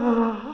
啊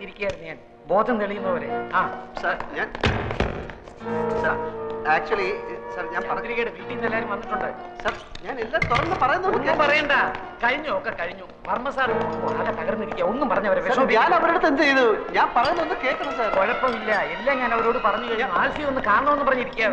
അടുത്തിരിക്കുകയായിരുന്നു ഞാൻ. ബോധം തെളിയുന്നവരെ. ആ സാർ ഞാൻ സാർ ആക്ച്വലി സാർ ഞാൻ പറഞ്ഞു ചന്ദ്രികയുടെ വീട്ടിൽ നിന്ന് എല്ലാവരും വന്നിട്ടുണ്ട്. സാർ ഞാൻ എല്ലാം തുറന്ന് പറയുന്നു ഒന്നും പറയണ്ട. കഴിഞ്ഞു ഒക്കെ കഴിഞ്ഞു. വർമ്മ സാർ വളരെ തകർന്നിരിക്കുക ഒന്നും പറഞ്ഞവരെ ഞാൻ അവരുടെ അടുത്ത് എന്ത് ചെയ്തു? ഞാൻ പറയുന്നൊന്ന് കേൾക്കണം സാർ. കുഴപ്പമില്ല. എല്ലാം ഞാൻ അവരോട് പറഞ്ഞു കഴിഞ്ഞാൽ ആൽഫി ഒന്ന് കാണണമെന്ന് പറഞ്ഞിരിക്കുക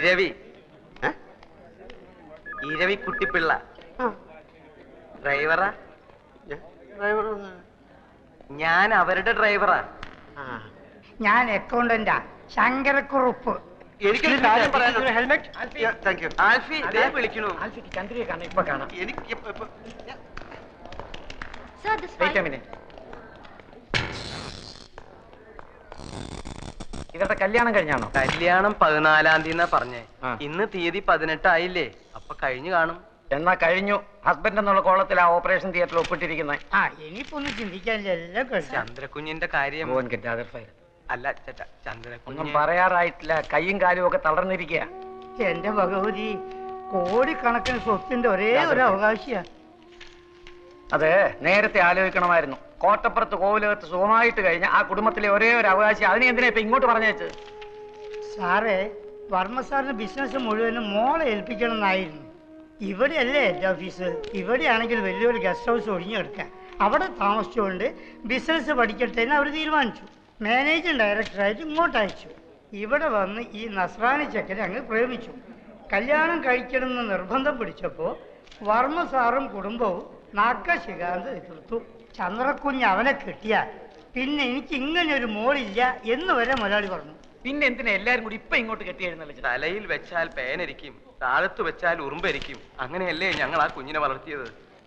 ഇരവി? ഇരവി കുട്ടിപ്പിള്ള. ഡ്രൈവറാ? ഞാൻ അവരുടെ ഡ്രൈവറാ. ഞാൻ അക്കൗണ്ടന്റാ ശങ്കരക്കുറുപ്പ്. എനിക്ക് ഹെൽമെറ്റ് ആൽഫി. ദേ വിളിക്കണു ആൽഫിക്ക് ചന്ദ്രിയെ കാണാം ഇപ്പൊ കാണാം. എനിക്ക് Sir, this. ഇവരുടെ കല്യാണം കഴിഞ്ഞാണോ? കല്യാണം പതിനാലാം തീയതി പറഞ്ഞേ. ഇന്ന് തീയതി പതിനെട്ടായില്ലേ? അപ്പൊ കഴിഞ്ഞു കാണും. എന്നാ കഴിഞ്ഞു. ഹസ്ബൻഡ് എന്നുള്ള കോളത്തിൽ ആ ഓപ്പറേഷൻ തിയേറ്ററിൽ ഒപ്പിട്ടിരിക്കുന്നത് ആ ഇനിയിപ്പോ ഒന്ന് ചിന്തിക്കാനില്ല എല്ലാം കഴിഞ്ഞു ചന്ദ്രകുഞ്ഞിന്റെ കാര്യം അല്ല ചേട്ടാ ചന്ദ്രകുഞ്ഞ് പറയാറായിട്ടില്ല. കൈയും കാലും ഒക്കെ തളർന്നിരിക്കുക എന്റെ ഭഗവതി കോടിക്കണക്കിന് സ്വത്തിന്റെ ഒരേ ഒരു അവകാശിയാ. അത് നേരത്തെ ആലോചിക്കണമായിരുന്നു. കോട്ടപ്പുറത്ത് കോവിലകത്ത് സുഖമായിട്ട് കഴിഞ്ഞ ആ കുടുംബത്തിലെ ഒരേ ഒരു അവകാശി അതിനെ എന്തിനാ ഇപ്പൊ ഇങ്ങോട്ട് പറഞ്ഞേച്ച് സാറേ വർമ്മ സാറിന് ബിസിനസ് മുഴുവനും മോളെ ഏൽപ്പിക്കണം എന്നായിരുന്നു ഇവിടെയല്ലേ എന്റെ ഓഫീസ്? ഇവിടെയാണെങ്കിൽ വലിയൊരു ഗസ്റ്റ് ഹൗസ് ഒഴിഞ്ഞെടുക്കാം അവിടെ താമസിച്ചുകൊണ്ട് ബിസിനസ് പഠിക്കട്ടെ എന്ന് അവർ തീരുമാനിച്ചു. മാനേജിംഗ് ഡയറക്ടറായിട്ട് ഇങ്ങോട്ട് അയച്ചു. ഇവിടെ വന്ന് ഈ നസ്രാനി ചെക്കനെ അങ്ങ് പ്രേമിച്ചു. കല്യാണം കഴിക്കണമെന്ന് നിർബന്ധം പിടിച്ചപ്പോൾ വർമ്മ സാറും കുടുംബവും നാക്ക ശികാന്ത് എതിർത്തു ചന്ദ്രക്കുഞ്ഞ് അവനെ കിട്ടിയാൽ പിന്നെ എനിക്ക് ഇങ്ങനെ ഒരു മോളില്ല എന്ന് വരെ മുതലാളി പറഞ്ഞു. പിന്നെ എന്തിനാ എല്ലാരും കൂടി ഇപ്പൊ ഇങ്ങോട്ട് കെട്ടിയായിരുന്നല്ലോ തലയിൽ വെച്ചാൽ പേനരിക്കും താഴത്ത് വെച്ചാൽ ഉറുമ്പരിക്കും. അങ്ങനെയല്ലേ ഞങ്ങൾ ആ കുഞ്ഞിനെ വളർത്തിയത്?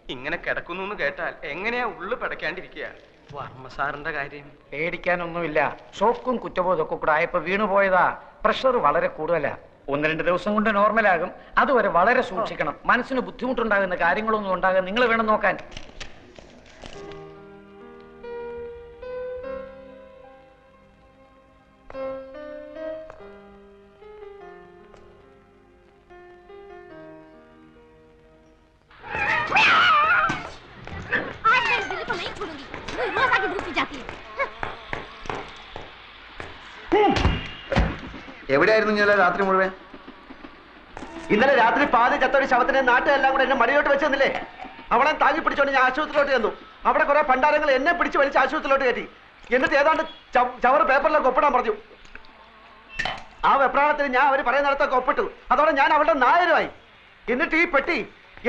ഇങ്ങനെ കിടക്കുന്നു എന്ന് കേട്ടാൽ എങ്ങനെയാ ഉള്ളു പിടയ്ക്കാണ്ടിരിക്കുക? വർമ്മസാറിന്റെ കാര്യം. പേടിക്കാനൊന്നുമില്ല. ഷോക്കും കുറ്റബോധമൊക്കെ കൂടെ ആയപ്പോ വീണുപോയതാ. പ്രഷർ വളരെ കൂടുതലാ. ഒന്ന് രണ്ട് ദിവസം കൊണ്ട് നോർമലാകും. അതുവരെ വളരെ സൂക്ഷിക്കണം. മനസ്സിന് ബുദ്ധിമുട്ടുണ്ടാകുന്ന കാര്യങ്ങളൊന്നും ഉണ്ടാകാൻ നിങ്ങൾ വേണം നോക്കാൻ. ഇന്നലെ രാത്രി മുഴുവൻ? ഇന്നലെ രാത്രി പാതി ചത്തൊരു ശവത്തിന് നാട്ടിലെല്ലാം കൂടെ എന്നെ മടിയോട്ട് വെച്ച് തന്നില്ലേ അവളെ താങ്ങി പിടിച്ചോണ്ട് ഞാൻ ആശുപത്രിയിലോട്ട് ചെന്നു. അവിടെ കുറെ പണ്ടാരങ്ങൾ എന്നെ പിടിച്ച് വലിച്ച് ആശുപത്രിയിലോട്ട് കയറ്റി. എന്നിട്ട് ഏതാണ്ട് ചവർ പേപ്പറിലൊക്കെ ഒപ്പിടാൻ പറഞ്ഞു. ആ വെപ്രാളത്തിൽ ഞാൻ അവർ പറയുന്നിടത്തൊക്കെ ഒപ്പിട്ടു. അതോടെ ഞാൻ അവളുടെ നായരുമായി. എന്നിട്ട് ഈ പെട്ടി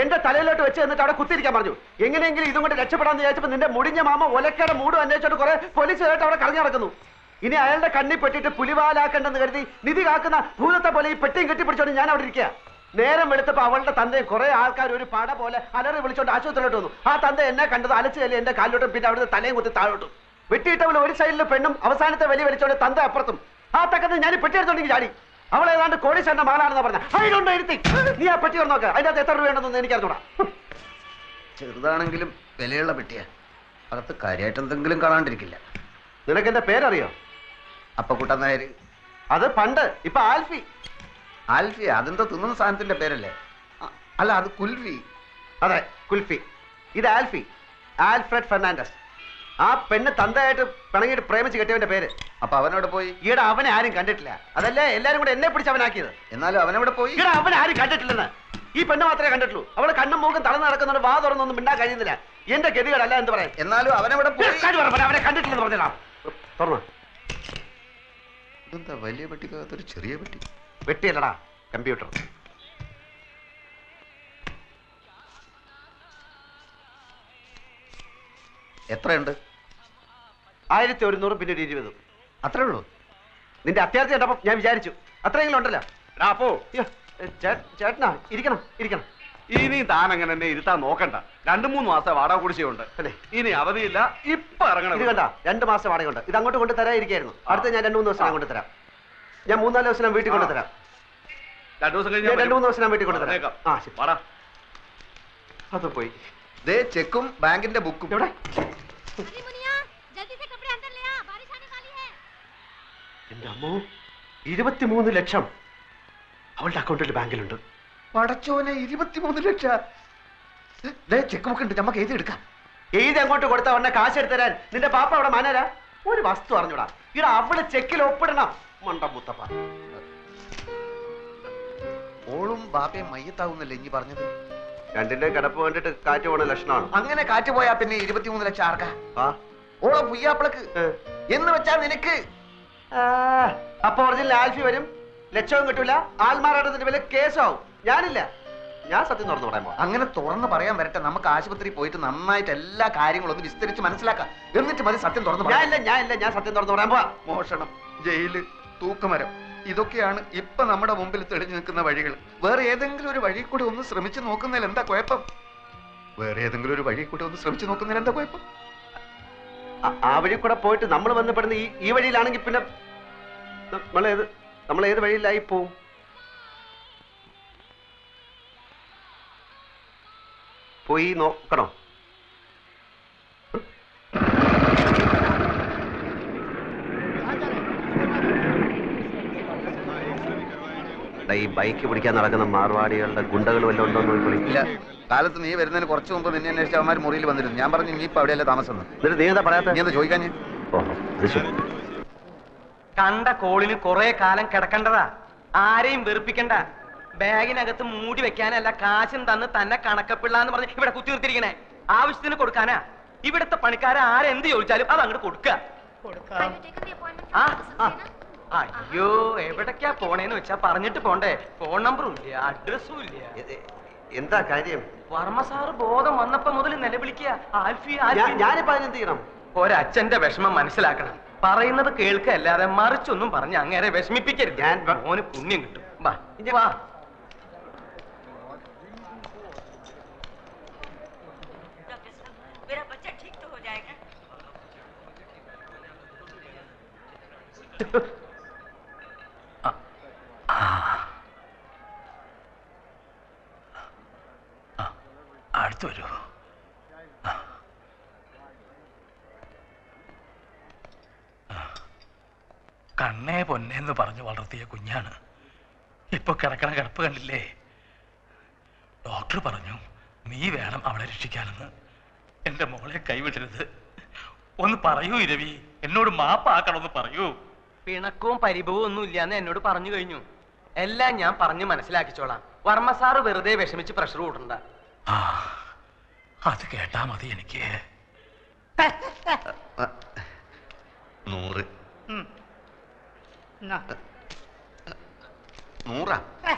എന്റെ തലയിലോട്ട് വെച്ച് എന്നിട്ട് അവിടെ കുത്തിരിക്കാൻ പറഞ്ഞു. എങ്ങനെയെങ്കിലും ഇതും കൊണ്ട് രക്ഷപ്പെടാന്ന് വിചാരിച്ചപ്പോൾ നിന്റെ മുടിഞ്ഞ മാമ ഒലക്കയുടെ മൂടും അന്വേഷിച്ചോണ്ട് കുറെ പോലീസുകാരായിട്ട് അവിടെ കളഞ്ഞു നടക്കുന്നു. ഇനി അയാളുടെ കണ്ണി പെട്ടിട്ട് പുലിവാലാക്കണ്ടെന്ന് കരുതി നിധി കാക്കുന്ന ഭൂതത്തെ പോലെ ഈ പെട്ടിയും കെട്ടിപ്പിടിച്ചോണ്ട് ഞാൻ അവിടെ ഇരിക്കുക നേരം വെളുത്തപ്പോ അവളുടെ തന്തയും കുറെ ആൾക്കാർ ഒരു പട പോലെ അലറി വിളിച്ചോണ്ട് ആശുപത്രിയിലോട്ട് വന്നു. ആ തന്ത എന്നെ കണ്ടത് അലച്ചു ചെല്ലി എന്റെ കാലിലോട്ടും പിന്നെ അവിടുത്തെ തലയും കുത്തി താഴോട്ടും. വെട്ടിയിട്ടവൾ ഒരു സൈഡിൽ പെണ്ണും അവസാനത്തെ വലിയ വലിച്ചോണ്ട് തന്ത അപ്പുറത്തും. ആ തക്കത്ത് ഞാൻ ഈ പെട്ടി എടുത്തോണ്ടെങ്കിൽ ചാടി. അവൾ ഏതാണ്ട് കോടീശ്വരന്റെ മകളാണെന്ന് പറഞ്ഞ. അതിലുണ്ട് ഇരുത്തി നീ ആ പെട്ടി നോക്ക്. അതിന്റെ അകത്ത് എത്ര രൂപയുണ്ടെന്ന് എനിക്ക് അറിഞ്ഞൂടാ ചെറുതാണെങ്കിലും വിലയുള്ള പെട്ടിയാ. അകത്ത് കാര്യമായിട്ട് എന്തെങ്കിലും കാണാണ്ടിരിക്കില്ല. നിനക്ക് എന്റെ പേരറിയോ? അപ്പൊ കുട്ടൻ നായര് അത് പണ്ട് ഇപ്പൊ ആൽഫി. ആൽഫി അതെന്തോ തിന്നുന്ന സാധനത്തിന്റെ പേരല്ലേ? അല്ല അത് കുൽഫി അതെ കുൽഫി. ഇത് ആൽഫി. Alfred Fernandez. ആ പെണ്ണ് തന്തയായിട്ട് പിണങ്ങിയിട്ട് പ്രേമിച്ച് കെട്ടിയവന്റെ പേര്. അപ്പൊ അവനോട് പോയി? ഈടെ അവനെ ആരും കണ്ടിട്ടില്ല. അതല്ലേ എല്ലാരും കൂടെ എന്നെ പിടിച്ച് അവനാക്കിയത്? എന്നാലും അവനവിടെ പോയി? ഈടെ അവനെ ആരും കണ്ടിട്ടില്ലെന്ന്. ഈ പെണ്ണ് മാത്രമേ കണ്ടിട്ടുള്ളൂ. അവൾ കണ്ണും മൂക്കും തളർന്ന് നടക്കുന്നവർ വാ തുറന്നൊന്നും മിണ്ടാൻ കഴിയുന്നില്ല. എന്റെ ഗതികളല്ല എന്ന് പറയാം എന്നാലും അവനവിടെ പോയി? അവനെ കണ്ടിട്ടില്ലെന്ന് പറഞ്ഞാ തുറന്നു? ഇതെന്താ വലിയ പെട്ടിക്കകത്തൊരു ചെറിയ പെട്ടി? വെട്ടിയല്ലടാ കമ്പ്യൂട്ടർ. എത്രയുണ്ട്? ആയിരത്തി ഒരുന്നൂറും പിന്നെ ഒരു ഇരുപതും. അത്രേ ഉള്ളൂ? നിന്റെ അത്യാവശ്യം കണ്ടപ്പോ ഞാൻ വിചാരിച്ചു. അത്രയെങ്കിലും ഉണ്ടല്ലോ. അപ്പോ ചേട്ടനാ ഇരിക്കണം ഇരിക്കണം. ഇനി താൻ അങ്ങനെ തന്നെ ഇരുത്താൻ നോക്കണ്ട. രണ്ടു മൂന്ന് മാസം വാടക കുടിശ്ശിയുണ്ട് അല്ലേ ഇനി അവധിയില്ല ഇപ്പൊ ഇറങ്ങണം. ഇത് കണ്ട രണ്ട് മാസം വാടകയുണ്ട്. ഇത് അങ്ങോട്ട് കൊണ്ട് തരാതിരിക്കായിരുന്നു അടുത്ത ഞാൻ രണ്ടു മൂന്ന് ദിവസം കൊണ്ട് തരാം ഞാൻ മൂന്നാൽ ദിവസം വീട്ടിൽ കൊണ്ട് തരാം രണ്ടു ദിവസം കഴിഞ്ഞാൽ രണ്ടു മൂന്ന് ദിവസം വീട്ടിൽ കൊണ്ട് തരാം ആ ശരി. വാടാ. അത് പോയി. ദേ ചെക്കും ബാങ്കിന്റെ ബുക്കും. എവിടെ? എന്റെ അമ്മോ ഇരുപത്തിമൂന്ന് ലക്ഷം അവളുടെ അക്കൗണ്ടിൽ ബാങ്കിലുണ്ട്. പടച്ചോനെ ഇരുപത്തിമൂന്ന് ലക്ഷം. ചെക്ക് ബുക്ക് ഉണ്ട് നമുക്ക് എഴുതി എടുക്കാം. എഴുതി അങ്ങോട്ട് കൊടുത്ത ഉടനെ കാശ് എടുത്തരാൻ നിന്റെ പാപ്പ അവിടെ മാനരാ? ഒരു വസ്തു അറിഞ്ഞൂടാ. ഇവിടെ അവിടെ ചെക്കിൽ ഒപ്പിടണം. മണ്ട മുത്തപ്പ. ഓളും ബാപ്പയും മയ്യത്താവുന്നല്ലേ ഇനി പറഞ്ഞത്? രണ്ടിന്റെ കിടപ്പ് കണ്ടിട്ട് കാറ്റ് പോണ ലക്ഷണമാണ്. അങ്ങനെ കാറ്റ് പോയാ പിന്നെ ഇരുപത്തിമൂന്ന് ലക്ഷം ആർക്കാ? ഓളെ പുയ്യാപ്പിളക്ക്. എന്ന് വെച്ചാ നിനക്ക്? അപ്പൊ ഒറിജിനൽ ആൽഫി വരും. ലക്ഷവും കിട്ടൂല. ആൽമാറാട്ടത്തിന്റെ വില കേസാവും. ഞാനില്ല. ഞാൻ സത്യം തുറന്നു പറയാൻ പോവാ. അങ്ങനെ തുറന്നു പറയാൻ വരട്ടെ. നമുക്ക് ആശുപത്രി പോയിട്ട് നന്നായിട്ട് എല്ലാ കാര്യങ്ങളും ഒന്ന് വിസ്തരിച്ച് മനസ്സിലാക്കാം. എന്നിട്ട് മതി സത്യം തുറന്നു ഞാൻ ഇല്ല ഞാൻ ഇല്ല ഞാൻ സത്യം തുറന്നു പറയാൻ പോവാ. മോഷണം ജയിൽ തൂക്കുമരം ഇതൊക്കെയാണ് ഇപ്പൊ നമ്മുടെ മുമ്പിൽ തെളിഞ്ഞു നിൽക്കുന്ന വഴികൾ. വേറെ ഏതെങ്കിലും ഒരു വഴി കൂടി ഒന്ന് ശ്രമിച്ചു നോക്കുന്നതിൽ എന്താ കുഴപ്പം? വേറെ ഏതെങ്കിലും ഒരു വഴി കൂടി ഒന്ന് ശ്രമിച്ചു നോക്കുന്നതിൽ എന്താ കുഴപ്പം? ആ- വഴി കൂടെ പോയിട്ട് നമ്മൾ ബന്ധപ്പെടുന്ന ഈ ഈ വഴിയിലാണെങ്കിൽ പിന്നെ നമ്മളേത് നമ്മളേത് നമ്മൾ ഏത് വഴിയിലായി പോവും? പോയി നോക്കണോ. ഈ ബൈക്ക് പിടിക്കാൻ നടക്കുന്ന മാർവാടികളുടെ ഗുണ്ടകൾ വല്ലതും ഉണ്ടോ എന്ന് ഇല്ല കാലത്ത് നീ വരുന്നതിന് കുറച്ച് മുമ്പ് നിന്നെ അന്വേഷിച്ച അവന്മാർ മുറിയിൽ വന്നിരുന്നു. ഞാൻ പറഞ്ഞു നീ ഇപ്പൊ അവിടെയല്ലേ താമസം? എന്ന്. എന്നിട്ട് നീ എന്താ പറയാത്ത? നീ എന്താ ചോദിക്കാൻ കണ്ട കോളിന് കുറെ കാലം കിടക്കണ്ടതാ. ആരെയും വെറുപ്പിക്കണ്ട. ബാഗിനകത്ത് മൂടി വെക്കാനല്ല കാശും തന്ന് തന്നെ കണക്കപ്പിള്ള എന്ന് പറഞ്ഞ് ഇവിടെ കുത്തി നിർത്തിയിരിക്കണേ. ആവശ്യത്തിന് കൊടുക്കാനാ? ഇവിടുത്തെ പണിക്കാരെ ആരെന്ത് ചോദിച്ചാലും അത് അങ്ങോട്ട് കൊടുക്കുക. അയ്യോ എവിടേക്കാ പോണേന്ന് വെച്ചാ പറഞ്ഞിട്ട് പോണ്ടേ. ഫോൺ നമ്പറും ഇല്ല അഡ്രസ്സും ഇല്ല. എന്താ കാര്യം? വർമ്മ സാറ് ബോധം വന്നപ്പോ മുതൽ നിലവിളിക്കുക ആൽഫി ഞാനിപ്പോ അതിനെന്ത് ചെയ്യണം? ഒരച്ഛന്റെ വിഷമം മനസ്സിലാക്കണം. പറയുന്നത് കേൾക്കല്ലാതെ മറിച്ചൊന്നും പറഞ്ഞ് അങ്ങേരെ വിഷമിപ്പിക്കരുത്. ഞാൻ- മോന് പുണ്യം കിട്ടും. വാ. ഇനി വാ. വരൂ. കണ്ണേ പൊന്നേന്ന് പറഞ്ഞു വളർത്തിയ കുഞ്ഞാണ്. ഇപ്പൊ കിടക്കണ കിടപ്പ് കണ്ടില്ലേ? ഡോക്ടർ പറഞ്ഞു നീ വേണം അവളെ രക്ഷിക്കാനെന്ന്. എന്റെ മോളെ കൈവിടരുത്. ഒന്ന് പറയൂ ഇരവി. എന്നോട് മാപ്പാക്കണമെന്ന് പറയൂ. പിണക്കവും പരിഭവവും ഒന്നും ഇല്ലാന്ന് എന്നോട് പറഞ്ഞു കഴിഞ്ഞു. എല്ലാം ഞാൻ പറഞ്ഞു മനസ്സിലാക്കിച്ചോളാം. വർമ്മ സാറ് വെറുതെ വിഷമിച്ച് പ്രഷർ കൂട്ടണ്ട ആ അത് കേട്ടാ മതി എനിക്ക്. നൂറ്. ഉം. എന്നാ. നൂറാ? ഏ,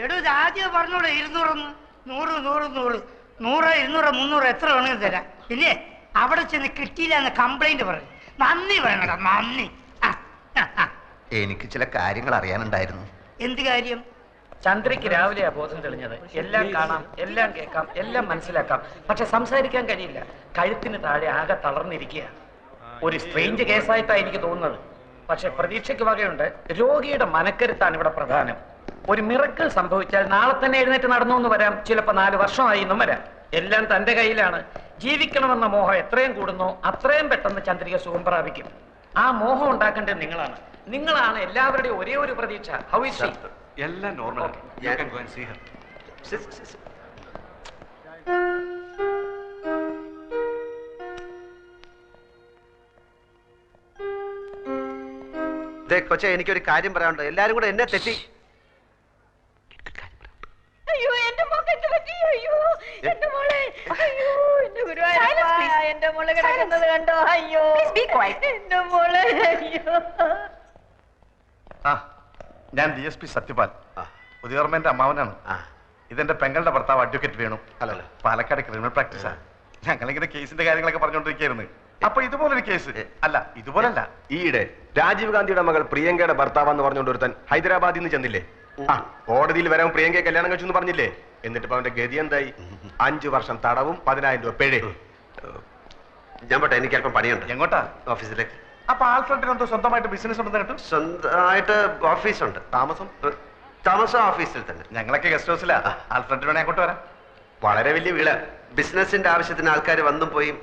എടോ ഇത് ആദ്യം പറഞ്ഞോളൂ ഇരുന്നൂറൊന്ന്. നൂറ് നൂറ് നൂറ്. നൂറ് ഇരുന്നൂറ് മുന്നൂറ് എത്ര വേണമെങ്കിലും തരാം. ഇല്ലേ അവിടെ ചെന്ന് കിട്ടിയില്ല എന്ന് കംപ്ലൈന്റ് പറഞ്ഞു നന്ദി പറയണടാ നന്ദി. എനിക്ക് ചില കാര്യങ്ങൾ അറിയാനുണ്ടായിരുന്നു. എന്ത് കാര്യം? ചന്ദ്രയ്ക്ക് രാവിലെയാ ബോധം തെളിഞ്ഞത്. എല്ലാം കാണാം എല്ലാം കേൾക്കാം എല്ലാം മനസ്സിലാക്കാം. പക്ഷെ സംസാരിക്കാൻ കഴിയില്ല. കഴുത്തിന് താഴെ ആകെ തളർന്നിരിക്കുക ഒരു സ്ട്രേഞ്ച് കേസായിട്ടാണ് എനിക്ക് തോന്നുന്നത്. പക്ഷെ പ്രതീക്ഷയ്ക്ക് വകയുണ്ട് രോഗിയുടെ മനക്കരുത്താണ് ഇവിടെ പ്രധാനം. ഒരു മിറക്കൽ സംഭവിച്ചാൽ നാളെ തന്നെ എഴുന്നേറ്റ് നടന്നു എന്ന് വരാം. ചിലപ്പോ നാല് വർഷമായി എന്നും വരാം. എല്ലാം തന്റെ കയ്യിലാണ്. ജീവിക്കണമെന്ന മോഹം എത്രയും കൂടുന്നു അത്രയും പെട്ടെന്ന് ചന്ദ്രിക സുഖം പ്രാപിക്കും. ആ മോഹം ഉണ്ടാക്കേണ്ടത് നിങ്ങളാണ്. നിങ്ങളാണ് എല്ലാവരുടെയും ഒരേ ഒരു പ്രതീക്ഷ. ഹൗ ഇസ് എല്ലാം നോർമൽ കൊച്ചെ എനിക്കൊരു കാര്യം പറയാനുണ്ട്. എല്ലാരും കൂടെ എന്നെ തെറ്റി അയ്യോ എന്റെ മോക്ക് എന്ത് പറ്റി അയ്യോ എന്റെ മോളെ അയ്യോ എന്റെ ഗുരുവായൂരപ്പ എന്റെ മോളെ കിടക്കുന്നത് കണ്ടോ? അയ്യോ. എന്റെ മോളെ അയ്യോ. ആ ഞാൻ ഡി എസ് പി സത്യപാൽ. പുതിയോർമ്മന്റെ അമ്മാവനാണ്. ഇതെന്റെ പെങ്ങളുടെ ഭർത്താവ് അഡ്വക്കേറ്റ് വേണു. അല്ലല്ലോ. പാലക്കാട് ക്രിമിനൽ പ്രാക്ടീസാ ഞങ്ങളിങ്ങനെ കേസിന്റെ കാര്യങ്ങളൊക്കെ പറഞ്ഞുകൊണ്ടിരിക്കുകയായിരുന്നു. അപ്പൊ ഇതുപോലൊരു കേസ്. അല്ല ഇതുപോലല്ല. ഈയിടെ രാജീവ് ഗാന്ധിയുടെ മകൾ പ്രിയങ്കയുടെ ഭർത്താവെന്ന് പറഞ്ഞുകൊണ്ട് ഒരുത്തൻ ഹൈദരാബാദിൽ നിന്ന് ചെന്നില്ലേ? കോടതിയിൽ വരാൻ പ്രിയങ്കയെ കല്യാണം കഴിച്ചു എന്ന് പറഞ്ഞില്ലേ? എന്നിട്ട് അവന്റെ ഗതി എന്തായി? അഞ്ചു വർഷം തടവും പതിനായിരം രൂപ പിഴയും. ഞാൻ പോട്ടെ എനിക്ക് അല്പം പണിയുണ്ട്. എങ്ങോട്ടാ? ഓഫീസിലേക്ക്. അപ്പൊ ആൽഫ്രണ്ടിന് എന്തോ സ്വന്തമായിട്ട് ബിസിനസ് ഉണ്ടെന്ന് കേട്ടു? സ്വന്തമായിട്ട് ഓഫീസുണ്ട്. താമസം? താമസം ഓഫീസിൽ തന്നെ. ഞങ്ങളൊക്കെ ഗസ്റ്റ് ഹൗസിലാ ആൽഫ്രണ്ടിന് വേണേ അങ്ങോട്ട് വരാം. വളരെ വലിയ വീട്. ബിസിനസിന്റെ ആവശ്യത്തിന് ആൾക്കാർ വന്നും പോയി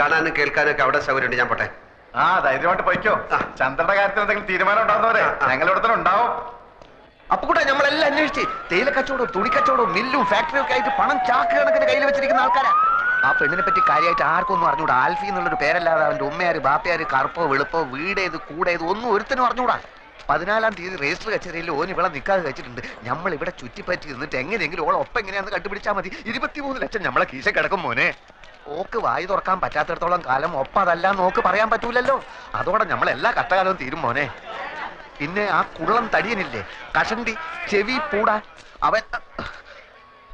കാണാനും കേൾക്കാനും ഒക്കെ അവിടെ സൗകര്യമുണ്ട്. ഞാൻ പോട്ടെ. ആ ധൈര്യമായിട്ട് പോയിക്കോ. ചന്ദ്രന്റെ കാര്യത്തിൽ എന്തെങ്കിലും തീരുമാനം ഉണ്ടാകുന്നവരെ ഞങ്ങളുടെ. തന്നെ ഉണ്ടാവും. അപ്പൊ കൂടെ നമ്മളെല്ലാം അന്വേഷിച്ച് തേയില കച്ചവടവും തുണി കച്ചവടവും മില്ലും ഫാക്ടറിയും ഒക്കെ ആയിട്ട് പണം ചാക്ക് കണക്കിന് കയ്യിൽ വെച്ചിരിക്കുന്ന ആൾക്കാരാ. ആ പെണ്ണിനെ പറ്റി കാര്യമായിട്ട് ആർക്കൊന്നും അറിഞ്ഞൂടാ. ആൽഫി എന്നുള്ളൊരു പേരല്ലാതെ അവന്റെ ഉമ്മയാര് ബാപ്പയാര് കറുപ്പോ വെളുപ്പോ വീടേത് കൂടേത് ഒന്നും ഒരുത്തനും അറിഞ്ഞൂടാ. പതിനാലാം തീയതി രജിസ്റ്റർ കച്ചേരിയിൽ ഓൻ ഇവിടെ നിൽക്കാതെ വെച്ചിട്ടുണ്ട് നമ്മൾ ഇവിടെ ചുറ്റിപ്പറ്റി നിന്നിട്ട് എങ്ങനെയെങ്കിലും ഓളെ ഒപ്പം എങ്ങനെയാന്ന് കണ്ടുപിടിച്ചാൽ മതി. ഇരുപത്തിമൂന്ന് ലക്ഷം നമ്മളെ കീശ കിടക്കും മോനെ. ഓക്ക് വായി തുറക്കാൻ പറ്റാത്തിടത്തോളം കാലം ഒപ്പം അതല്ല നോക്ക് പറയാൻ പറ്റൂലല്ലോ. അതോടെ നമ്മൾ എല്ലാ കഷ്ടകാലവും തീരും മോനെ. പിന്നെ ആ കുള്ളം തടിയനില്ലേ? കഷണ്ടി ചെവി പൂടാ. അവൻ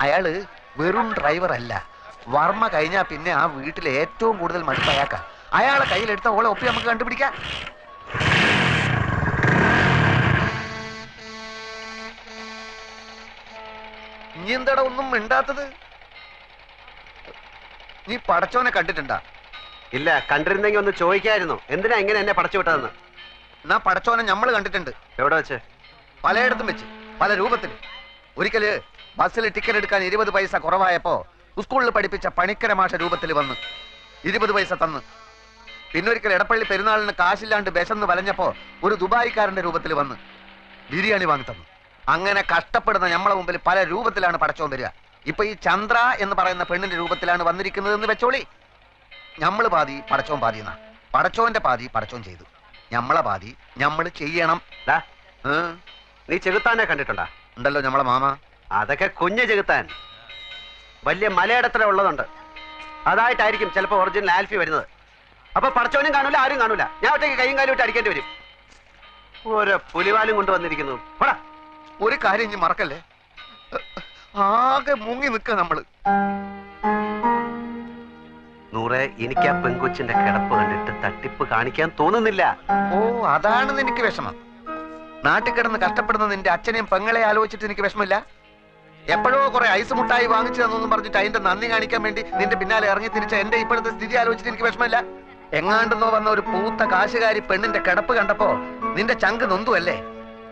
അയാൾ വെറും ഡ്രൈവർ അല്ല. വർമ്മ കഴിഞ്ഞാ പിന്നെ ആ വീട്ടിലെ ഏറ്റവും കൂടുതൽ മടുപ്പ് അയാൾക്കാ. അയാളെ കയ്യിലെടുത്ത ഓളെ ഒപ്പി നമുക്ക് കണ്ടുപിടിക്കാം. നീ എന്താടാ ഒന്നും മിണ്ടാത്തത്? നീ പടച്ചോനെ കണ്ടിട്ടുണ്ടാ? ഇല്ല കണ്ടിരുന്നെങ്കിൽ ഒന്ന് ചോദിക്കായിരുന്നു. എന്തിനാ ഇങ്ങനെ എന്നെ പടച്ചു വിട്ടതെന്ന്? എന്നാ പടച്ചോനെ നമ്മൾ കണ്ടിട്ടുണ്ട്. എവിടെ വെച്ച്? പലയിടത്തും വെച്ച്. പല രൂപത്തിൽ ഒരിക്കൽ ബസ്സിൽ ടിക്കറ്റ് എടുക്കാൻ ഇരുപത് പൈസ കുറവായപ്പോ സ്കൂളിൽ പഠിപ്പിച്ച പണിക്കരമാഷ രൂപത്തിൽ വന്ന് ഇരുപത് പൈസ തന്ന്. പിന്നൊരിക്കൽ എടപ്പള്ളി പെരുന്നാളിന് കാശില്ലാണ്ട് വിശന്ന് വലഞ്ഞപ്പോ ഒരു ദുബായിക്കാരന്റെ രൂപത്തിൽ വന്ന് ബിരിയാണി വാങ്ങി തന്നു. അങ്ങനെ കഷ്ടപ്പെടുന്ന നമ്മളെ മുമ്പിൽ പല രൂപത്തിലാണ് പടച്ചോൻ വരിക. ഇപ്പൊ ഈ ചന്ദ്ര എന്ന് പറയുന്ന പെണ്ണിന്റെ രൂപത്തിലാണ് വന്നിരിക്കുന്നത് എന്ന് വെച്ചോളി. ഞമ്മൾ പാതി പടച്ചോൻ പാതി എന്നാ. പടച്ചോന്റെ പാതി പടച്ചോൻ ചെയ്തു. നമ്മളെ പാതി നമ്മൾ ചെയ്യണം. ഡാ, ഏ? നീ ചെകുത്താനെ കണ്ടിട്ടുണ്ടാ? ഉണ്ടല്ലോ ഞമ്മളെ മാമ. അതൊക്കെ കുഞ്ഞു ചെകുത്താൻ. വലിയ മലയിടത്തര ഉള്ളതുണ്ട്. അതായിട്ടായിരിക്കും ചിലപ്പോൾ ഒറിജിനൽ ആൽഫി വരുന്നത്. അപ്പൊ പടച്ചവനും കാണൂല ആരും കാണൂല. ഞാൻ ഒറ്റയ്ക്ക് കൈയും കാലും ഇട്ട് അടിക്കേണ്ടി വരും. ഓരോ പുലിവാലും കൊണ്ടുവന്നിരിക്കുന്നു വന്നിരിക്കുന്നു. ഒരു കാര്യം ഇനി മറക്കല്ലേ? ആകെ മുങ്ങി നിൽക്ക നമ്മൾ. നൂറെ എനിക്ക് ആ പെങ്കൊച്ചിന്റെ കിടപ്പ് കണ്ടിട്ട് തട്ടിപ്പ് കാണിക്കാൻ തോന്നുന്നില്ല. ഓ അതാണ് നിനക്ക് വിഷമം. നാട്ടിൽ കിടന്ന് കഷ്ടപ്പെടുന്ന നിന്റെ അച്ഛനെയും പെങ്ങളെ ആലോചിച്ചിട്ട് എനിക്ക് വിഷമില്ല എപ്പോഴോ കുറെ ഐസ് മുട്ടായി വാങ്ങിച്ചു തന്നൊന്നും പറഞ്ഞിട്ട് അതിന്റെ നന്ദി കാണിക്കാൻ വേണ്ടി നിന്റെ പിന്നാലെ ഇറങ്ങി തിരിച്ച എന്റെ ഇപ്പോഴത്തെ സ്ഥിതി ആലോചിച്ചിട്ട് എനിക്ക് വിഷമമില്ല. എങ്ങാണ്ടെന്നോ വന്ന ഒരു പൂത്ത കാശുകാരി പെണ്ണിന്റെ കിടപ്പ് കണ്ടപ്പോ നിന്റെ ചങ്ക് നൊന്തുവല്ലേ?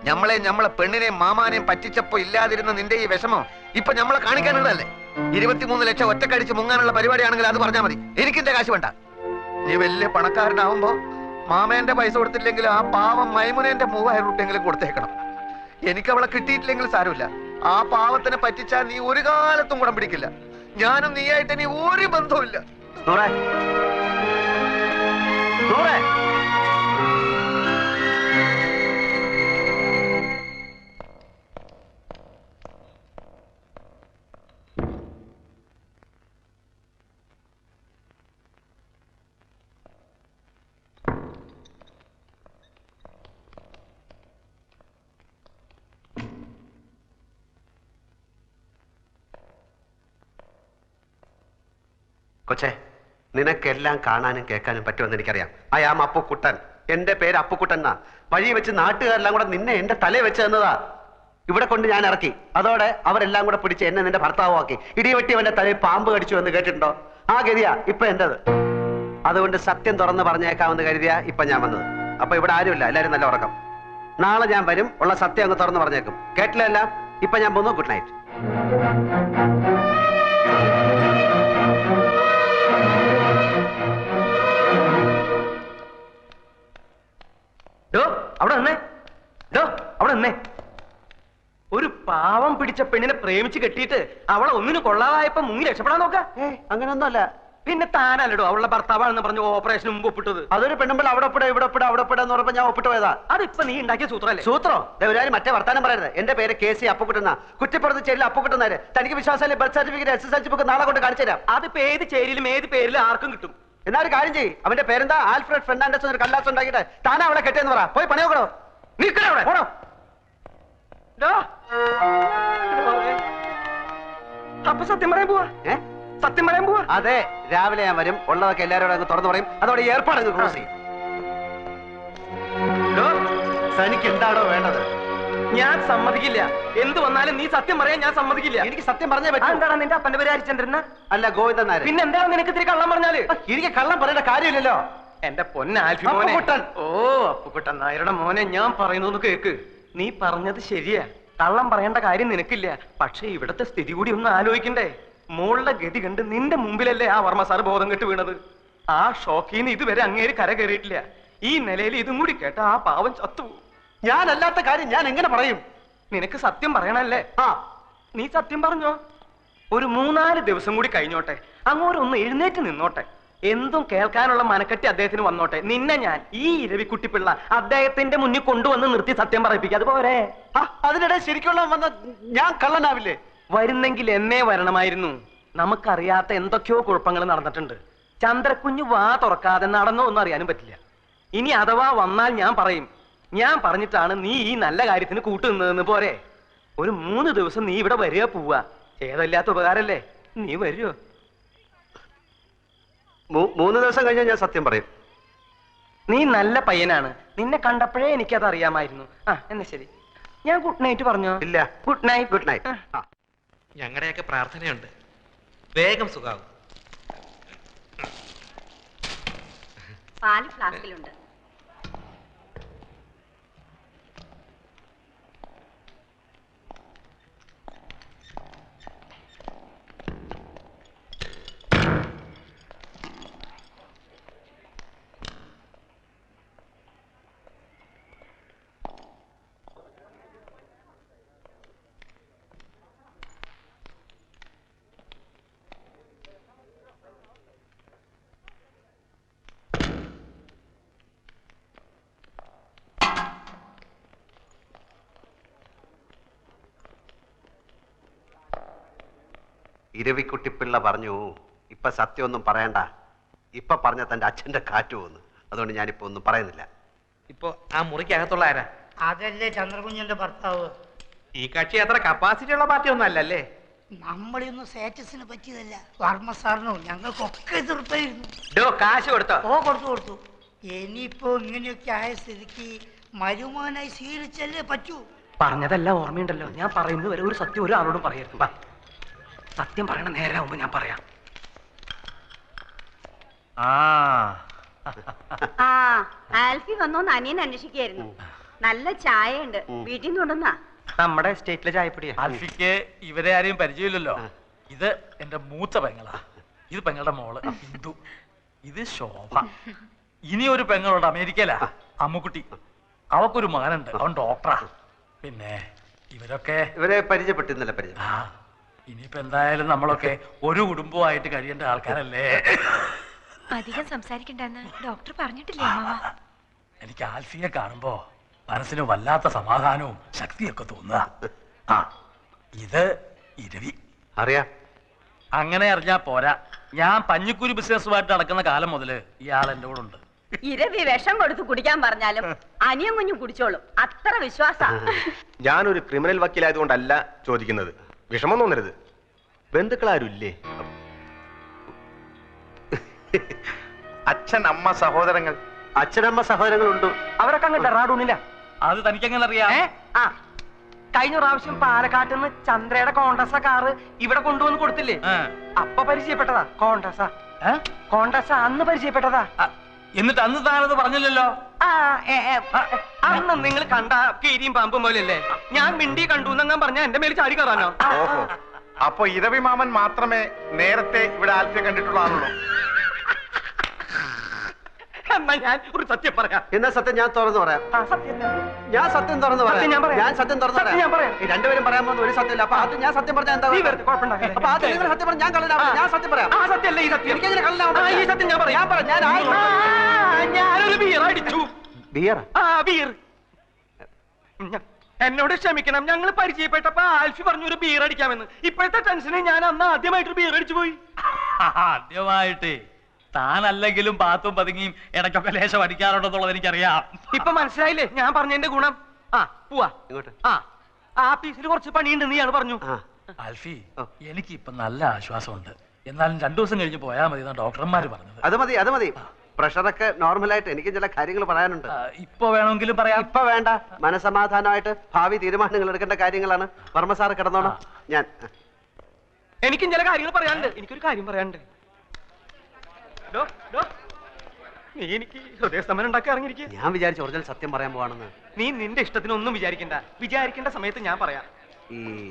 ഞമ്മളെ ഞമ്മളെ പെണ്ണിനെയും മാമാനെയും പറ്റിച്ചപ്പോ ഇല്ലാതിരുന്ന നിന്റെ ഈ വിഷമം ഇപ്പൊ ഞമ്മളെ കാണിക്കാനുള്ളതല്ലേ? ഇരുപത്തിമൂന്ന് ലക്ഷം ഒറ്റക്കടിച്ച് മുങ്ങാനുള്ള പരിപാടിയാണെങ്കിൽ അത് പറഞ്ഞാൽ മതി. എനിക്കിന്റെ കാശ് വേണ്ട. നീ വലിയ പണക്കാരനാവുമ്പോ മാമേന്റെ പൈസ കൊടുത്തില്ലെങ്കിൽ ആ പാവം മൈമുനേന്റെ മൂവായിരം റുപ്യെങ്കിലും കൊടുത്തേക്കണം. എനിക്ക് അവളെ കിട്ടിയിട്ടില്ലെങ്കിൽ സാരമില്ല. ആ പാവത്തിനെ പറ്റിച്ചാൽ നീ ഒരു കാലത്തും കൂടെ പിടിക്കില്ല. ഞാനും നീയായിട്ട് ഇനി ഒരു ബന്ധവുമില്ല. നൂറെ. കൊച്ചേ നിനക്കെല്ലാം കാണാനും കേൾക്കാനും പറ്റുമെന്ന് എനിക്കറിയാം. ഐ അപ്പുക്കുട്ടൻ. എന്റെ പേര് അപ്പുക്കുട്ടൻ എന്നാ. വഴി വെച്ച് നാട്ടുകാരെല്ലാം കൂടെ നിന്നെ എന്റെ തലേ വെച്ച് തന്നതാ. ഇവിടെ കൊണ്ട് ഞാൻ ഇറക്കി. അതോടെ അവരെല്ലാം കൂടെ പിടിച്ച് എന്നെ നിന്റെ ഭർത്താവാക്കി ഇടിവെട്ടി അവന്റെ തലയിൽ പാമ്പ് കടിച്ചു എന്ന് കേട്ടിട്ടുണ്ടോ? ആ ഗതിയാ ഇപ്പൊ എന്റത് അതുകൊണ്ട് സത്യം തുറന്ന് പറഞ്ഞേക്കാമെന്ന് കരുതിയാ ഇപ്പൊ ഞാൻ വന്നത്. അപ്പൊ ഇവിടെ ആരുമില്ല എല്ലാരും നല്ല ഉറക്കം. നാളെ ഞാൻ വരും ഉള്ള സത്യം അങ്ങ് തുറന്ന് പറഞ്ഞേക്കും. കേട്ടില്ല ഇപ്പൊ ഞാൻ പോന്നു ഗുഡ് നൈറ്റ്. പാവം പെണ്ണിനെ പ്രേമിച്ച് കെട്ടിയിട്ട് അവളെ ഒന്നിനു കൊള്ളാതായപ്പോ മുങ്ങി രക്ഷപ്പെടാൻ നോക്ക. ഏ അങ്ങനൊന്നുമല്ല. പിന്നെ താനല്ലടോ അവളുടെ ഭർത്താവാണെന്ന് പറഞ്ഞു ഓപ്പറേഷൻ മുമ്പ് ഒപ്പിട്ടത്. അതൊരു പെണ്ണുമ്പോൾ അവിടെ ഒപ്പിട ഇവിടെ ഒപ്പിട അവിടെ ഒപ്പിട എന്ന് പറഞ്ഞപ്പോ ഞാൻ ഒപ്പിട്ട് പോയതാ. അതിപ്പോ നീ ഉണ്ടാക്കിയ സൂത്രല്ലേ? സൂത്രോ? ദേവരാജ് മറ്റേ വർത്താനം പറയരുത്. എന്റെ പേര് കെ സി അപ്പുക്കുട്ടുന്ന കുറ്റിപ്പുറത്ത് ചേരിൽ അപ്പുക്കുട്ടുന്നാര് തനിക്ക് വിശ്വാസമല്ലേ birth certificate S S L C book നാളെ കൊണ്ട് കാണിച്ചു തരാം. അതിപ്പോ ഏത് ചേരിയിലും ഏത് പേരിലും ആർക്കും കിട്ടും. എന്നാ ഒരു കാര്യം ചെയ്യും. അവന്റെ പേരെന്താ? ആൽഫ്രഡ് ഫെർണാണ്ടസ് ഒരു കല്ലാസ് ഉണ്ടാക്കിയിട്ട് താനാ അവളെ കെട്ടിയെന്ന് പറ. പോയി പണി നോക്കണോ? നിക്കണ അവിടെ. പോണോ? സത്യം പറയാൻ പോവാ? സത്യം പറയാൻ പോവാ? അതെ രാവിലെ ഞാൻ വരും. ഉള്ളതൊക്കെ എല്ലാരോടും അങ്ങ് തുറന്നു പറയും. അതോടെ ഏർപ്പാട് അങ്ങ് ക്ലോസ് ചെയ്യും. തനിക്ക് എന്താണോ വേണ്ടത്? ഞാൻ സമ്മതിക്കില്ല. എന്ത് വന്നാലും നീ സത്യം പറയാൻ ഞാൻ സമ്മതിക്കില്ല. എനിക്ക് സത്യം പറഞ്ഞേ പറ്റൂ. എന്താണ് നിന്റെ അപ്പന്റെ പേര് ഹരിചന്ദ്രന അല്ല ഗോവിന്ദൻ നായർ. പിന്നെ എന്താണ് നിനക്ക് ഇത്തിരി കള്ളം പറഞ്ഞാൽ? എനിക്ക് കള്ളം പറയേണ്ട കാര്യമില്ലല്ലോ. എന്റെ പൊന്ന ആൽഫി മോനെ. അപ്പുകുട്ടൻ. ഓ അപ്പുക്കുട്ടൻ നായരുടെ മോനെ ഞാൻ പറയുന്നു കേക്ക്. നീ പറഞ്ഞത് ശരിയാ. കള്ളം പറയേണ്ട കാര്യം നിനക്കില്ല. പക്ഷെ ഇവിടത്തെ സ്ഥിതി കൂടി ഒന്ന് ആലോചിക്കണ്ടേ. മോളുടെ ഗതി കണ്ട് നിന്റെ മുമ്പിലല്ലേ ആ വർമ്മ സാർ ബോധം കെട്ട് വീണത്. ആ ഷോക്കിൽ നിന്ന് ഇതുവരെ അങ്ങേര് കര കയറിയിട്ടില്ല. ഈ നിലയിൽ ഇതും കൂടി കേട്ട ആ പാവം ചത്തു ഞാനല്ലാത്ത കാര്യം ഞാൻ എങ്ങനെ പറയും? നിനക്ക് സത്യം പറയണല്ലേ? ആ. നീ സത്യം പറഞ്ഞോ? ഒരു മൂന്നാൽ ദിവസം കൂടി കഴിഞ്ഞോട്ടെ. അങ്ങോട്ടൊന്ന് എഴുന്നേറ്റ് നിന്നോട്ടെ. എന്തും കേൾക്കാനുള്ള മനക്കെട്ടി അദ്ദേഹത്തിന് വന്നോട്ടെ. നിന്നെ ഞാൻ ഈ ഇരവിക്കുട്ടി പിള്ള അദ്ദേഹത്തിന്റെ മുന്നിൽ കൊണ്ടുവന്ന് നിർത്തി സത്യം പറയിപ്പിക്കുക അതുപോലെ അതിനിടെ ശരിക്കുള്ള വന്ന ഞാൻ കള്ളനാവില്ലേ? വരുന്നെങ്കിൽ എന്നേ വരണമായിരുന്നു. നമുക്കറിയാത്ത എന്തൊക്കെയോ കുഴപ്പങ്ങൾ നടന്നിട്ടുണ്ട്. ചന്ദ്രക്കുഞ്ഞ് വാ തുറക്കാതെ നടന്നോ ഒന്നും അറിയാനും പറ്റില്ല. ഇനി അഥവാ വന്നാൽ ഞാൻ പറയും ഞാൻ പറഞ്ഞിട്ടാണ് നീ ഈ നല്ല കാര്യത്തിന് കൂട്ടുനിന്നതെന്ന് പോരെ. ഒരു മൂന്ന് ദിവസം നീ ഇവിടെ വരിക പോവുക. ഏതല്ലാത്ത ഉപകാരല്ലേ? നീ വരുമോ മൂന്ന് ദിവസം കഴിഞ്ഞാൽ ഞാൻ സത്യം പറയും. നീ നല്ല പയ്യനാണ്. നിന്നെ കണ്ടപ്പോഴേ എനിക്കത് അറിയാമായിരുന്നു ആ എന്നാ ശരി. ഞാൻ ഗുഡ് നൈറ്റ് പറഞ്ഞോ? ഇല്ല. Good night. Good night. ഞങ്ങളുടെയൊക്കെ പ്രാർത്ഥനയുണ്ട്. വേഗം സുഖാവും. പാൽ ഫ്ലാസ്കിലുണ്ട്. ഇരവിക്കുട്ടിപ്പിള്ള പറഞ്ഞു ഇപ്പൊ സത്യമൊന്നും പറയണ്ട. ഇപ്പൊ പറഞ്ഞ തന്റെ അച്ഛന്റെ കാറ്റ് പോകുന്നു അതുകൊണ്ട് ഞാനിപ്പോ ഒന്നും പറയുന്നില്ല. ഇപ്പൊ ആ മുറിക്കകത്തുള്ള ആരാ? അതല്ലേ ചന്ദ്രകുഞ്ഞിന്റെ ഭർത്താവ്. ഈ കക്ഷി അത്ര കപ്പാസിറ്റി ഉള്ള പാർട്ടി ഒന്നും അല്ലല്ലേ? നമ്മളെയൊന്നും സ്റ്റാറ്റസിന് പറ്റിയതല്ല. വർമ്മ സാറിനോ ഞങ്ങൾക്കൊക്കെ എതിർപ്പായിരുന്നു. ഡോ കാശ് കൊടുത്തോ? ഓ കൊടുത്തു കൊടുത്തു. ഇനിയിപ്പോ ഇങ്ങനെയൊക്കെ ആയ സ്ഥിതിക്ക് മരുമാനായി സ്വീകരിച്ചല്ലേ പറ്റൂ. പറഞ്ഞതെല്ലാം ഓർമ്മയുണ്ടല്ലോ. ഞാൻ പറയുന്നത് വരെ ഒരു സത്യം ഒരു ആളോടും പറയരുത്. സത്യം പറയണ നേരാവുമ്പോ ഞാൻ പറയാം. ആ. ആ ആൽഫി വന്നോന്ന് അനിയൻ അന്വേഷിക്കായിരുന്നു നല്ല ചായ ഉണ്ട് വീട്ടിൽ നിന്ന് കൊണ്ടുവന്നാ. നമ്മുടെ സ്റ്റേറ്റിലെ ചായപ്പൊടിയാ. ആൽഫിക്ക് ഇവരെ ആരെയും പരിചയമില്ലല്ലോ. ഇത് എന്റെ മൂത്ത പെങ്ങളാ. ഇത് പെങ്ങളുടെ മോൾ. ഹിന്ദു ഇത് ശോഭ. ഇനി ഒരു പെങ്ങളുണ്ട് അമേരിക്കയിലാ. അമ്മുക്കുട്ടി. അവക്കൊരു മകനുണ്ട്. അവൻ ഡോക്ടറാ. പിന്നെ ഇവരൊക്കെ ഇവരെ പരിചയപ്പെട്ടിരുന്നല്ലേ പരിചയം? ഇനിയിപ്പോ എന്തായാലും നമ്മളൊക്കെ ഒരു കുടുംബമായിട്ട് കഴിയേണ്ട ആൾക്കാരല്ലേ? അധികം സംസാരിക്കണ്ടെന്ന് ഡോക്ടർ പറഞ്ഞിട്ടില്ലേ എനിക്ക് ആൽഫിയെ കാണുമ്പോ മനസ്സിന് വല്ലാത്ത സമാധാനവും ശക്തിയൊക്കെ തോന്നുക. ആ. ഇത് ഇരവി. അറിയാം. അങ്ങനെ അറിഞ്ഞാ പോരാ. ഞാൻ പഞ്ഞിക്കുരി ബിസിനസ്സുമായിട്ട് നടക്കുന്ന കാലം മുതൽ ഇയാൾ എന്റെ കൂടെ ഉണ്ട്. ഇരവി വിഷം കൊടുത്ത് കുടിക്കാൻ പറഞ്ഞാലും അനിയും കുഞ്ഞും കുടിച്ചോളും. അത്ര വിശ്വാസ. ഞാനൊരു ക്രിമിനൽ വക്കീലായതുകൊണ്ടല്ല ചോദിക്കുന്നത്. വിഷമം തോന്നരുത്. ബന്ധുക്കളാരും ഇല്ലേ അച്ഛൻ അമ്മ സഹോദരങ്ങൾ. അച്ഛനമ്മ സഹോദരങ്ങളുണ്ട്. അവരൊക്കെ അങ്ങ് ഡെറാഡൂണില്ല അത് തനിക്കെങ്ങനെ അറിയാം ആ. കഴിഞ്ഞ പ്രാവശ്യം പാലക്കാട്ട് നിന്ന് ചന്ദ്രയുടെ കോണ്ടസ കാറ് ഇവിടെ കൊണ്ടുവന്ന് കൊടുത്തില്ലേ. അപ്പൊ പരിചയപ്പെട്ടതാ കോൺഗ്രസ കോണ്ടസ അന്ന് പരിചയപ്പെട്ടതാ. എന്നിട്ട് അന്ന് താനത് പറഞ്ഞില്ലല്ലോ? അന്ന് നിങ്ങൾ കണ്ട കീരിയും പാമ്പും പോലെയല്ലേ? ഞാൻ മിണ്ടി കണ്ടു എന്നങ്ങാൻ പറഞ്ഞ എന്റെ മേലെ ചാടി കയറാനോ? ഓഹോ. അപ്പൊ ഇരവി മാമൻ മാത്രമേ നേരത്തെ ഇവിടെ ആൽഫ്യം കണ്ടിട്ടുള്ള ആളുള്ളൂ. എന്നാ ഞാൻ ഒരു സത്യം പറയാം. എന്നാ സത്യം ഞാൻ തുറന്നു പറയാം. ആ സത്യം തന്നെ. ഞാൻ സത്യം തുറന്നു പറയാം. പറയാം. ഞാൻ സത്യം തുറന്നു ഞാൻ പറയാം. ഈ രണ്ടുപേരും പറയാൻ പോകുന്ന ഒരു സത്യമില്ല. അപ്പൊ അത് ഞാൻ സത്യം പറഞ്ഞാൽ എന്താ നീ വെറുതെ കുഴപ്പമുണ്ടാക്കല്ലേ. അപ്പൊ അത് നിങ്ങൾ സത്യം പറഞ്ഞാൽ ഞാൻ കള്ളനാവും ഞാൻ സത്യം പറയാം. ആ സത്യമല്ല ഈ സത്യം? എനിക്കെങ്ങനെ കള്ളനാവും ആ, ഈ സത്യം ഞാൻ പറയാം. ഞാൻ ബിയർ ആ ബിയർ. എന്നോട് ക്ഷമിക്കണം ഞങ്ങൾ പരിചയപ്പെട്ടപ്പോ ആൽഫി പറഞ്ഞു ഒരു ബീർ അടിക്കാമെന്ന്. ഇപ്പോഴത്തെ ടെൻഷന് ഞാൻ അന്ന് ആദ്യമായിട്ട് ബീർ അടിച്ചു പോയി. ആദ്യമായിട്ട് താനല്ലെങ്കിലും പാത്തും പതുങ്ങിയും ഇടയ്ക്കൊക്കെ ലേശം അടിക്കാറുണ്ടെന്നുള്ളത് എനിക്കറിയാം. ഇപ്പൊ മനസ്സിലായില്ലേ? ഞാൻ പറഞ്ഞതിന്റെ ഗുണം. ആ പോവാ. ഇങ്ങോട്ട്. ആ ആ പീസിൽ കുറച്ച് പണിയുണ്ട് നീയാണ് പറഞ്ഞു. ആൽഫി എനിക്ക് ഇപ്പൊ നല്ല ആശ്വാസമുണ്ട്. എന്നാലും രണ്ടു ദിവസം കഴിഞ്ഞ് പോയാൽ മതി ഡോക്ടർമാര് പറഞ്ഞത്. അത് മതി അത് മതി. പ്രഷറൊക്കെ നോർമലായിട്ട് എനിക്ക് ചില കാര്യങ്ങൾ പറയാനുണ്ട്. ഇപ്പൊ വേണമെങ്കിലും പറയാം. ഇപ്പൊ വേണ്ട. മനസമാധാനമായിട്ട് ഭാവി തീരുമാനങ്ങൾ എടുക്കേണ്ട കാര്യങ്ങളാണ്. വർമ്മ സാർ കിടന്നോണം. ഞാൻ എനിക്കും ചില കാര്യങ്ങൾ പറയാനുണ്ട്. എനിക്കൊരു കാര്യം പറയാനുണ്ട്. ഡോ, ഡോ. നീ എനിക്ക് ഹൃദയസ്തംഭനം ഉണ്ടാക്കി ഇറങ്ങിയിരിക്കുക ഞാൻ വിചാരിച്ചു ഒറിജിനൽ സത്യം പറയാൻ പോവാണെന്ന്. നീ നിന്റെ ഇഷ്ടത്തിനൊന്നും വിചാരിക്കണ്ട. വിചാരിക്കേണ്ട സമയത്ത് ഞാൻ പറയാം. ഈ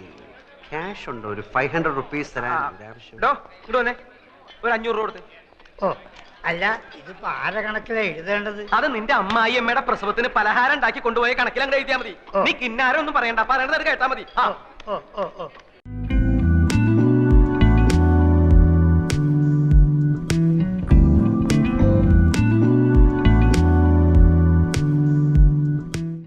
ക്യാഷ് ഉണ്ടോ? ഒരു ഫൈവ് ഹൺഡ്രഡ് റുപ്പീസ് തരാൻ ഒരു അഞ്ഞൂറ് രൂപ കൊടുത്ത്. ഓ. അല്ല ഇതിപ്പോ ആരെ കണക്കിലാ എഴുതേണ്ടത്? അത് നിന്റെ അമ്മായി അമ്മയുടെ പ്രസവത്തിന് പലഹാരം ഉണ്ടാക്കി കൊണ്ടുപോയ കണക്കിലങ്ങ് എഴുതിയാ മതി. നീ കിന്നാരം ഒന്നും പറയണ്ട. പറയണത് കേട്ടാ മതി. ആ. ഓ ഓ ഓ.